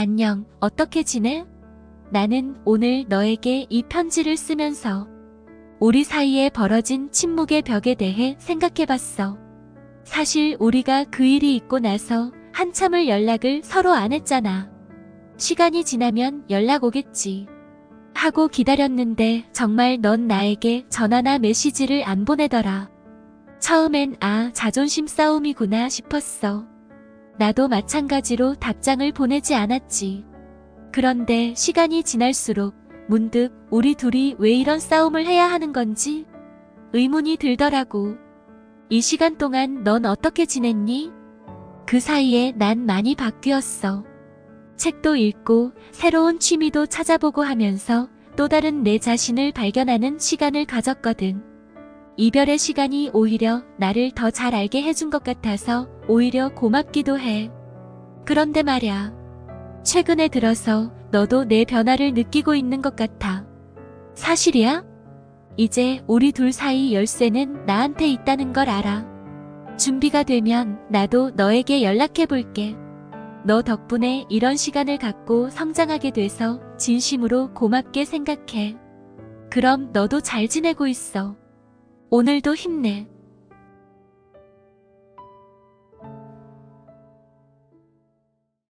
안녕, 어떻게 지내? 나는 오늘 너에게 이 편지를 쓰면서 우리 사이에 벌어진 침묵의 벽에 대해 생각해 봤어. 사실 우리가 그 일이 있고 나서 한참을 연락을 서로 안 했잖아. 시간이 지나면 연락 오겠지. 하고 기다렸는데 정말 넌 나에게 전화나 메시지를 안 보내더라. 처음엔 아, 자존심 싸움이구나 싶었어. 나도 마찬가지로 답장을 보내지 않았지. 그런데 시간이 지날수록 문득 우리 둘이 왜 이런 싸움을 해야 하는 건지 의문이 들더라고. 이 시간 동안 넌 어떻게 지냈니? 그 사이에 난 많이 바뀌었어. 책도 읽고 새로운 취미도 찾아보고 하면서 또 다른 내 자신을 발견하는 시간을 가졌거든. 이별의 시간이 오히려 나를 더 잘 알게 해준 것 같아서 오히려 고맙기도 해. 그런데 말야. 최근에 들어서 너도 내 변화를 느끼고 있는 것 같아. 사실이야? 이제 우리 둘 사이 열쇠는 나한테 있다는 걸 알아. 준비가 되면 나도 너에게 연락해 볼게. 너 덕분에 이런 시간을 갖고 성장하게 돼서 진심으로 고맙게 생각해. 그럼 너도 잘 지내고 있어. 오늘도 힘내.